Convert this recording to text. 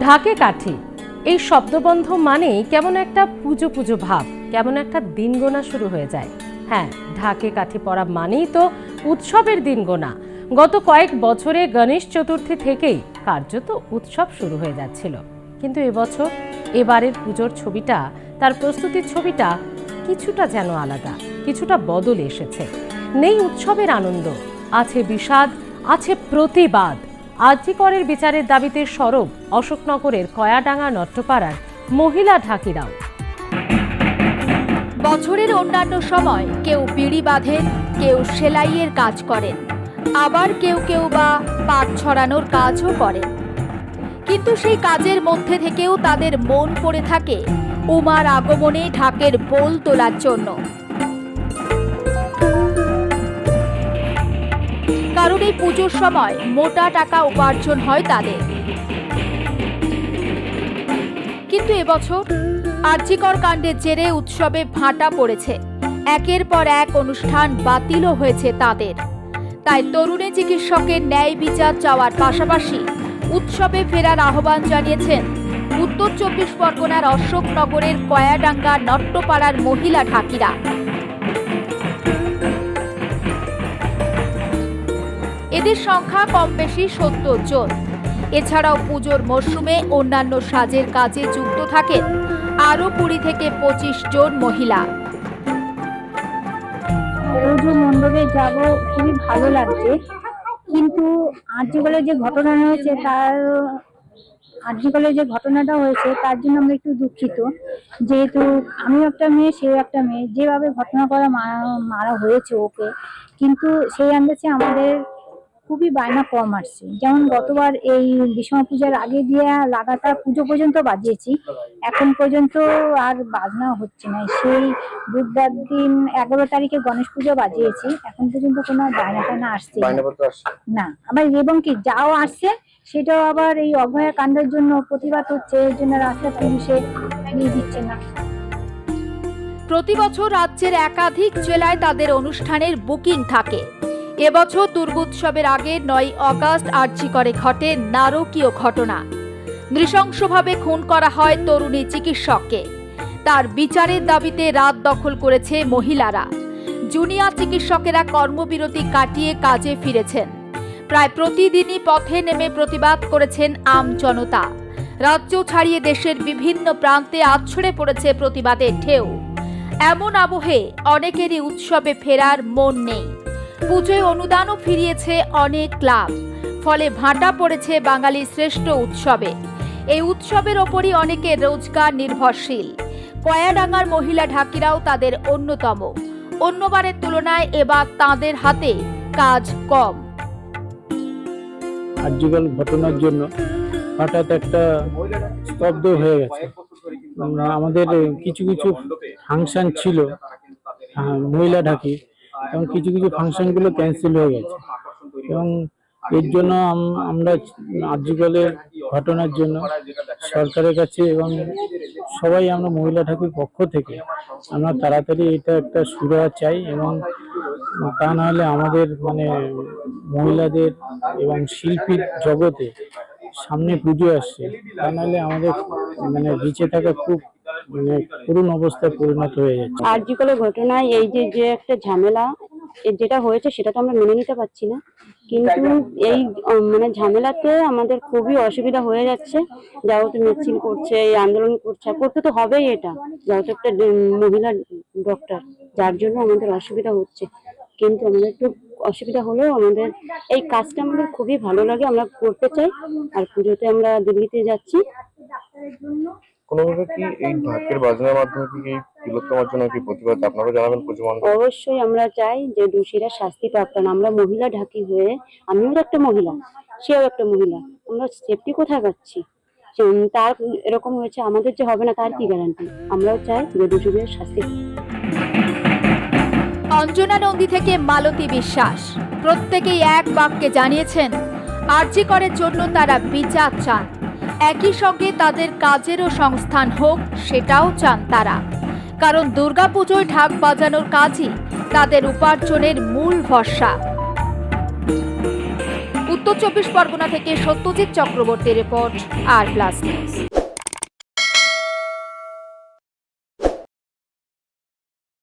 ঢাকে কাঠি। এই শব্দবন্ধ মানেই কেমন একটা পুজো পুজো ভাব, কেমন একটা দিন গোনা শুরু হয়ে যায়। হ্যাঁ ঢাকে কাঠি পড়া মানেই তো উৎসবের দিন গোনা গত কয়েক বছরে গণেশ চতুর্থী থেকেই কার্যত উৎসব শুরু হয়ে যাচ্ছিল। কিন্তু এবছর এবারের পুজোর ছবিটা, তার প্রস্তুতির ছবিটা কিছুটা যেন আলাদা, কিছুটা বদল এসেছে। নেই উৎসবের আনন্দ, আছে বিষাদ, আছে প্রতিবাদ। আর্যিকরের বিচারের দাবিতে সরব অশোকনগরের কয়াডাঙ্গা নট্টপাড়ার মহিলা ঢাকিরাও। বছরের অন্যান্য সময় কেউ বিড়ি বাঁধেন কেউ সেলাইয়ের কাজ করেন। আবার কেউ কেউ বা পাট ছড়ানোর কাজও করেন। কিন্তু সেই কাজের মধ্যে থেকেও তাদের মন পড়ে থাকে উমার আগমনে ঢাকের বোল তোলার জন্য। কারণ এই পুজোর সময় মোটা টাকা উপার্জন হয় তাদের। কিন্তু এবছর আর্যিকর কাণ্ডের জেরে উৎসবে ভাটা পড়েছে। একের পর এক অনুষ্ঠান বাতিলও হয়েছে তাদের। তাই তরুণী চিকিৎসকের ন্যায় বিচার চাওয়ার পাশাপাশি উৎসবে ফেরার আহ্বান জানিয়েছেন উত্তর চব্বিশ পরগনার অশোকনগরের কয়াডাঙ্গা নট্টপাড়ার মহিলা ঢাকিরা। এদের সংখ্যা কম বেশি সত্তর জন। এছাড়াও পুজোর মরশুমে অন্যান্য সাজের কাজে যুক্ত থাকেন আরও কুড়ি থেকে পঁচিশ জন মহিলা। মণ্ডপে যাব, খুবই ভালো লাগছে। কিন্তু আর্যিকলে যে ঘটনা হয়েছে, তার আর্যিকলে যে ঘটনাটা হয়েছে, তার জন্য আমরা একটু দুঃখিত। যেহেতু আমিও একটা মেয়ে, সেও একটা মেয়ে। যেভাবে ঘটনা করা মারা মারা হয়েছে ওকে, কিন্তু সেই আন্দাজে আমাদের খুবই বায়না কম আসছে। যেমন গতবার এই বিশ্বমা পূজার আগে দিয়ে লাগাতার পুজো পর্যন্ত বাজিয়েছি এখন পর্যন্ত আর বাজনা হচ্ছে না। সেই বুধবার দিন এগারো তারিখে গণেশ পুজো বাজিয়েছি এখন পর্যন্ত কোনো বায়না টানা আসছে না। আসছে? না। আবার এবং কি যাও আসছে সেটাও আবার এই অভয়া কাণ্ডের জন্য প্রতিবাদ হচ্ছে এর জন্য রাস্তা পুলিশে নিয়ে দিচ্ছে না। প্রতি বছর রাজ্যের একাধিক জেলায় তাদের অনুষ্ঠানের বুকিং থাকে। এবছর দুর্গোৎসবের আগে নয় অগাস্ট আর্যিকরে ঘটে নারকীয় ঘটনা। নৃশংসভাবে খুন করা হয় তরুণী চিকিৎসককে। তার বিচারের দাবিতে রাত দখল করেছে মহিলারা। জুনিয়র চিকিৎসকেরা কর্মবিরতি কাটিয়ে কাজে ফিরেছেন। প্রায় প্রতিদিনই পথে নেমে প্রতিবাদ করেছেন আম জনতা। রাজ্য ছাড়িয়ে দেশের বিভিন্ন প্রান্তে আছড়ে পড়েছে প্রতিবাদের ঢেউ। এমন আবহে অনেকেরই উৎসবে ফেরার মন নেই। পুজোয় অনুদানও ফিরিয়েছে অনেক ক্লাব। ফলে ভাটা পড়েছে বাঙালির শ্রেষ্ঠ উৎসবে। এই উৎসবের ওপরই অনেকের রোজগার নির্ভরশীল। কয়াডাঙ্গার মহিলা ঢাকিরাও তাদের অন্যতম। অন্যবারের তুলনায় এবার তাদের হাতে কাজ কম। আর্যিকল ঘটনার জন্য হঠাৎ একটা স্তব্ধ হয়ে গেছে। আমাদের কিছু কিছু ফাংশন ছিল মহিলা ঢাকি। এবং কিছু কিছু ফাংশনগুলো ক্যান্সেল হয়ে গেছে। এবং এর জন্য আমরা আর্যিকলের ঘটনার জন্য সরকারের কাছে এবং সবাই আমরা মহিলা ঠাকুর পক্ষ থেকে আমরা তাড়াতাড়ি এটা একটা সুরাহা চাই এবং তা নাহলে আমাদের মানে মহিলাদের এবং শিল্পীর জগতে সামনে পুজো আসছে। তা নাহলে আমাদের মানে বেঁচে থাকা খুব মানে অবস্থায় পরিণত হয়ে যাচ্ছে আরজিকলের ঘটনায় এই যে যে একটা ঝামেলা যেটা হয়েছে সেটা তো আমরা মেনে নিতে পারছি না। কিন্তু এই মানে ঝামেলাতে আমাদের খুবই অসুবিধা হয়ে যাচ্ছে। যেহেতু মিছিল করছে, এই আন্দোলন করছে করতে তো হবেই এটা যেহেতু একটা মহিলা ডক্টর, যার জন্য আমাদের অসুবিধা হচ্ছে। কিন্তু আমাদের একটু অসুবিধা হলেও আমাদের এই কাজটা আমাদের খুবই ভালো লাগে, আমরা করতে চাই। আর পুজোতে আমরা দিল্লিতে যাচ্ছি। কোনোভাবে কি এই ঢাকের বাজনার মাধ্যমে কি এই তিলোত্তমার জন্য কি প্রতিবাদ? আপনারা জানাবেন পুজো অবশ্যই আমরা চাই যে দোষীরা শাস্তি পাক কারণ আমরা মহিলা ঢাকি হয়ে আমিও একটা মহিলা সেও একটা মহিলা। আমরা সেফটি কোথায় পাচ্ছি? তার এরকম হয়েছে আমাদের যে হবে না তার কি গ্যারান্টি আমরাও চাই যে দোষীদের শাস্তি। অঞ্জনা নন্দী থেকে মালতী বিশ্বাস। প্রত্যেকেই এক বাক্যে জানিয়েছেন আর্জি করার জন্য তারা বিচার চান। একই সঙ্গে তাদের কাজেরও সংস্থান হোক, সেটাও চান তারা। কারণ দুর্গাপুজোয় ঢাক বাজানোর কাজই তাদের উপার্জনের মূল ভরসা। উত্তর চব্বিশ পরগনা থেকে Satyajit Chakraborty report, R plus news.